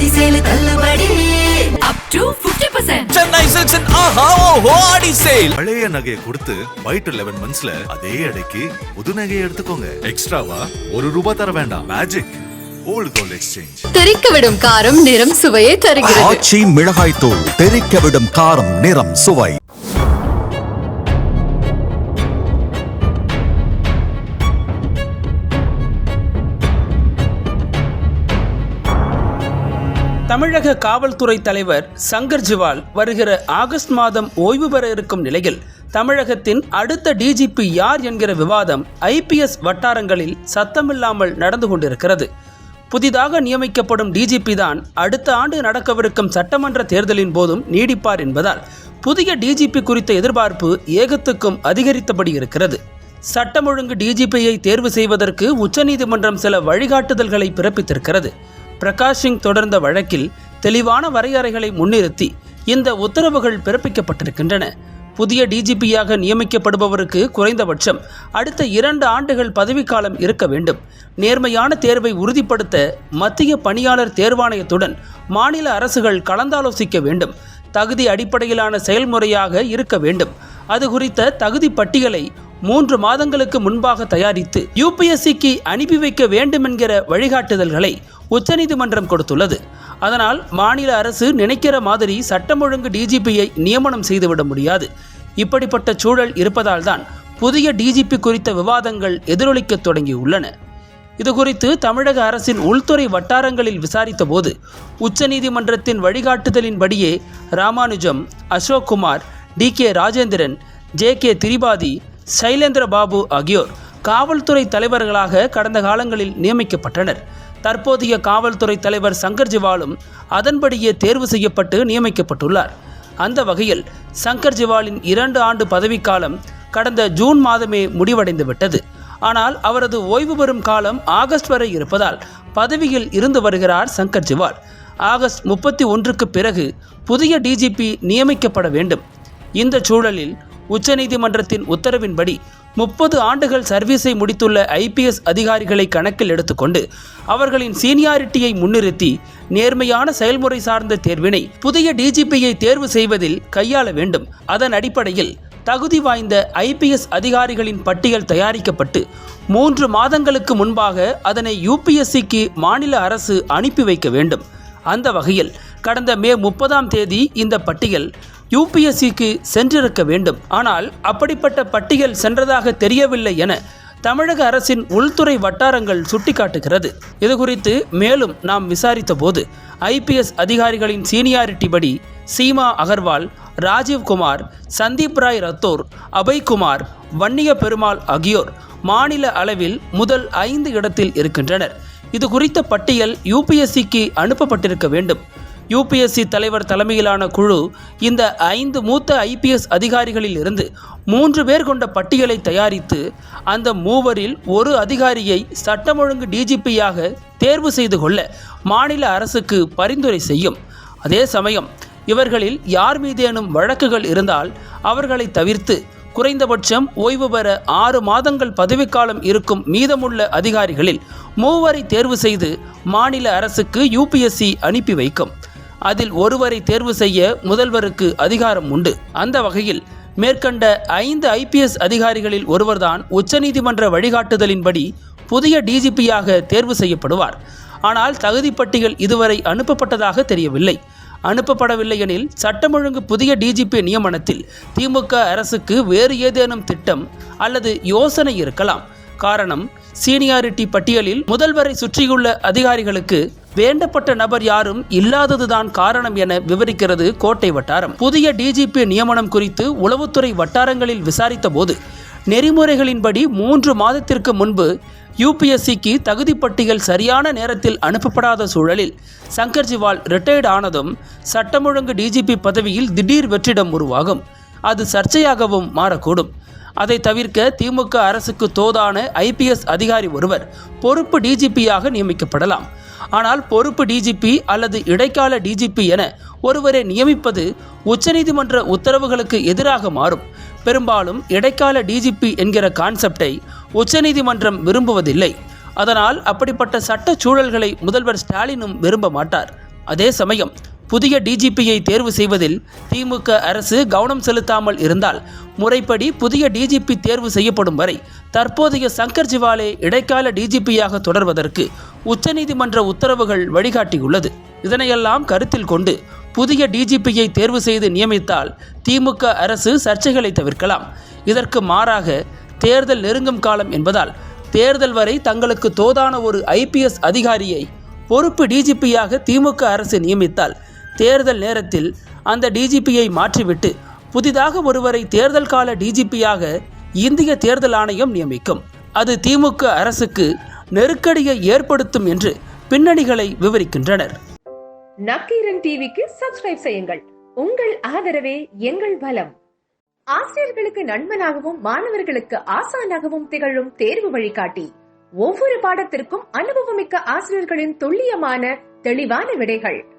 ஆடி சேலு தள்ளுபடி. Up to 50% Chennai சில்க்ஸின் ஆஹா ஓஹோ ஆடி sale பழைய நகையை கொடுத்து ஒயிட் லெவன் மந்த்ஸ்ல அதே எடைக்கு புது நகையை எடுத்துக்கோங்க. எக்ஸ்ட்ராவா ஒரு ரூபாய் தர வேண்டாம். மேஜிக் தெறிக்க விடும் காரம் நிறம் சுவையை தருகிறது. ஆச்சி மிளகாய் தூள் தெறிக்க விடும் காரம் நிறம் சுவை. தமிழக காவல்துறை தலைவர் சங்கர் ஜிவால் வருகிற ஆகஸ்ட் மாதம் ஓய்வு பெற இருக்கும் நிலையில் தமிழகத்தின் அடுத்த டிஜிபி யார் என்கிற விவாதம் ஐபிஎஸ் வட்டாரங்களில் சத்தமில்லாமல் நடந்து கொண்டிருக்கிறது. புதிதாக நியமிக்கப்படும் டிஜிபி தான் அடுத்த ஆண்டு நடக்கவிருக்கும் சட்டமன்ற தேர்தலின் போதும் நீடிப்பார் என்பதால் புதிய டிஜிபி குறித்த எதிர்பார்ப்பு ஏகத்துக்கும் அதிகரித்தபடி இருக்கிறது. சட்டம் ஒழுங்கு டிஜிபியை தேர்வு செய்வதற்கு உச்சநீதிமன்றம் சில வழிகாட்டுதல்களை பிறப்பித்திருக்கிறது. பிரகாஷ் சிங் தொடர்ந்த வழக்கில் தெளிவான வரையறைகளை முன்னிறுத்தி இந்த உத்தரவுகள் பிறப்பிக்கப்பட்டிருக்கின்றன. புதிய டிஜிபியாக நியமிக்கப்படுபவருக்கு குறைந்தபட்சம் அடுத்த இரண்டு ஆண்டுகள் பதவிக்காலம் இருக்க வேண்டும். நேர்மையான தேர்வை உறுதிப்படுத்த மத்திய பணியாளர் தேர்வாணையத்துடன் மாநில அரசுகள் கலந்தாலோசிக்க வேண்டும். தகுதி அடிப்படையிலான செயல்முறையாக இருக்க வேண்டும். அது குறித்த தகுதி பட்டியலை மூன்று மாதங்களுக்கு முன்பாக தயாரித்து யூபிஎஸ்சிக்கு அனுப்பி வைக்க வேண்டும் என்கிற வழிகாட்டுதல்களை உச்சநீதிமன்றம் கொடுத்துள்ளது. அதனால் மாநில அரசு நினைக்கிற மாதிரி சட்டம் ஒழுங்கு டிஜிபியை நியமனம் செய்துவிட முடியாது. இப்படிப்பட்ட சூழல் இருப்பதால்தான் புதிய டிஜிபி குறித்த விவாதங்கள் எதிரொலிக்க தொடங்கியுள்ளன. இது குறித்து தமிழக அரசின் உள்துறை வட்டாரங்களில் விசாரித்தபோது உச்சநீதிமன்றத்தின் வழிகாட்டுதலின்படியே Ramanujam Ashokkumar T K Rajendran J K Tripathi Sylendra Babu ஆகியோர் காவல்துறை தலைவர்களாக கடந்த காலங்களில் நியமிக்கப்பட்டனர். தற்போதைய காவல்துறை தலைவர் சங்கர் ஜிவாலும் அதன்படியே தேர்வு செய்யப்பட்டு நியமிக்கப்பட்டுள்ளார். அந்த வகையில் சங்கர் ஜிவாலின் இரண்டு ஆண்டு பதவிக்காலம் கடந்த ஜூன் மாதமே முடிவடைந்து விட்டது ஆனால் அவரது ஓய்வு பெறும் காலம் ஆகஸ்ட் வரை இருப்பதால் பதவியில் இருந்து வருகிறார் சங்கர் ஜிவால். ஆகஸ்ட் முப்பத்தி ஒன்றுக்கு பிறகு புதிய டிஜிபி நியமிக்கப்பட வேண்டும். இந்த சூழலில் உச்சநீதிமன்றத்தின் உத்தரவின்படி முப்பது ஆண்டுகள் சர்வீஸை முடித்துள்ள ஐபிஎஸ் அதிகாரிகளை கணக்கில் எடுத்துக்கொண்டு அவர்களின் சீனியாரிட்டியை முன்னிறுத்தி நேர்மையான செயல்முறை சார்ந்த தேர்வினை புதிய டிஜிபியை தேர்வு செய்வதில் கையாள வேண்டும். அதன் அடிப்படையில் தகுதி வாய்ந்த ஐபிஎஸ் அதிகாரிகளின் பட்டியல் தயாரிக்கப்பட்டு மூன்று மாதங்களுக்கு முன்பாக அதனை யூபிஎஸ்சிக்கு மாநில அரசு அனுப்பி வைக்க வேண்டும். அந்த வகையில் கடந்த மே முப்பதாம் தேதி இந்த பட்டியல் யூபிஎஸ்சிக்கு சென்றிருக்க வேண்டும். ஆனால் அப்படிப்பட்ட பட்டியல் சென்றதாக தெரியவில்லை என தமிழக அரசின் உள்துறை வட்டாரங்கள் சுட்டிக்காட்டுகிறது. இது குறித்து மேலும் நாம் விசாரித்த போது ஐபிஎஸ் அதிகாரிகளின் சீனியாரிட்டி படி சீமா அகர்வால் ராஜீவ்குமார் சந்தீப் ராய் ரத்தோர் அபய்குமார் வன்னிய பெருமாள் ஆகியோர் மாநில அளவில் முதல் ஐந்து இடத்தில் இருக்கின்றனர். இது குறித்த பட்டியல் யூபிஎஸ்சிக்கு அனுப்பப்பட்டிருக்க வேண்டும். யூபிஎஸ்சி தலைவர் தலைமையிலான குழு இந்த ஐந்து மூத்த ஐபிஎஸ் அதிகாரிகளில் இருந்து மூன்று பேர் கொண்ட பட்டியலை தயாரித்து அந்த மூவரில் ஒரு அதிகாரியை சட்டம் ஒழுங்கு டிஜிபியாக தேர்வு செய்து கொள்ள மாநில அரசுக்கு பரிந்துரை செய்யும். அதே சமயம் இவர்களில் யார் மீதேனும் வழக்குகள் இருந்தால் அவர்களை தவிர்த்து குறைந்தபட்சம் ஓய்வு பெற ஆறு மாதங்கள் பதவிக்காலம் இருக்கும் மீதமுள்ள அதிகாரிகளில் மூவரை தேர்வு செய்து மாநில அரசுக்கு யூபிஎஸ்சி அனுப்பி வைக்கும். அதில் ஒருவரை தேர்வு செய்ய முதல்வருக்கு அதிகாரம் உண்டு. அந்த வகையில் மேற்கண்ட ஐந்து ஐபிஎஸ் அதிகாரிகளில் ஒருவர்தான் உச்சநீதிமன்ற வழிகாட்டுதலின்படி புதிய டிஜிபியாக தேர்வு செய்யப்படுவார். ஆனால் தகுதி பட்டியல் இதுவரை அனுப்பப்பட்டதாக தெரியவில்லை. அனுப்பப்படவில்லை எனில் சட்டம் ஒழுங்கு புதிய டிஜிபி நியமனத்தில் திமுக அரசுக்கு வேறு ஏதேனும் திட்டம் அல்லது யோசனை இருக்கலாம். காரணம் சீனியாரிட்டி பட்டியலில் முதல்வரை சுற்றியுள்ள அதிகாரிகளுக்கு வேண்டப்பட்ட நபர் யாரும் இல்லாததுதான் காரணம் என விவரிக்கிறது கோட்டை வட்டாரம். புதிய டிஜிபி நியமனம் குறித்து உளவுத்துறை வட்டாரங்களில் விசாரித்த போது நெறிமுறைகளின்படி மூன்று மாதத்திற்கு முன்பு யூபிஎஸ்சிக்கு தகுதி பட்டியல் சரியான நேரத்தில் அனுப்பப்படாத சூழலில் சங்கர் ஜிவால் ரிட்டையர்ட் ஆனதும் சட்டம் ஒழுங்கு டிஜிபி பதவியில் திடீர் வெற்றிடம் உருவாகும். அது சர்ச்சையாகவும் மாறக்கூடும். அதை தவிர்க்க திமுக அரசுக்கு தோதான ஐபிஎஸ் அதிகாரி ஒருவர் பொறுப்பு டிஜிபியாக நியமிக்கப்படலாம். ஆனால் பொறுப்பு டிஜிபி அல்லது இடைக்கால டிஜிபி என ஒருவரை நியமிப்பது உச்சநீதிமன்ற உத்தரவுகளுக்கு எதிராக மாறும். பெரும்பாலும் இடைக்கால டிஜிபி என்கிற கான்செப்டை உச்சநீதிமன்றம் விரும்புவதில்லை. அதனால் அப்படிப்பட்ட சட்ட சூழல்களை முதல்வர் ஸ்டாலினும் விரும்ப மாட்டார். அதே சமயம் புதிய டிஜிபியை தேர்வு செய்வதில் திமுக அரசு கவனம் செலுத்தாமல் இருந்தால் முறைப்படி புதிய டிஜிபி தேர்வு செய்யப்படும் வரை தற்போதைய சங்கர் ஜிவாலே இடைக்கால டிஜிபியாக தொடர்வதற்கு உச்சநீதிமன்ற உத்தரவுகள் வழிகாட்டியுள்ளது. இதனையெல்லாம் கருத்தில் கொண்டு புதிய டிஜிபியை தேர்வு செய்து நியமித்தால் திமுக அரசு சர்ச்சைகளை தவிர்க்கலாம். இதற்கு மாறாக தேர்தல் நெருங்கும் காலம் என்பதால் தேர்தல் வரை தங்களுக்கு தோதான ஒரு ஐபிஎஸ் அதிகாரியை பொறுப்பு டிஜிபியாக திமுக அரசு நியமித்தால் தேர்தல் நேரத்தில் அந்த டிஜிபியை மாற்றிவிட்டு புதிதாக ஒருவரை தேர்தல் கால டிஜிபியாக இந்திய தேர்தல் ஆணையம் நியமிக்கும். அது திமுக அரசுக்கு நெருக்கடியை ஏற்படுத்தும் என்று பின்னணிகளை விவரிக்கின்றனர். நக்கீரன் டிவிக்கு சப்ஸ்கிரைப் செய்யுங்கள். உங்கள் ஆதரவே எங்கள் பலம் ஆசிரியர்களுக்கு நண்பனாகவும் மாணவர்களுக்கு ஆசானாகவும் திகழும் தேர்வு வழிகாட்டி. ஒவ்வொரு பாடத்திற்கும் அனுபவமிக்க ஆசிரியர்களின் துல்லியமான தெளிவான விடைகள்.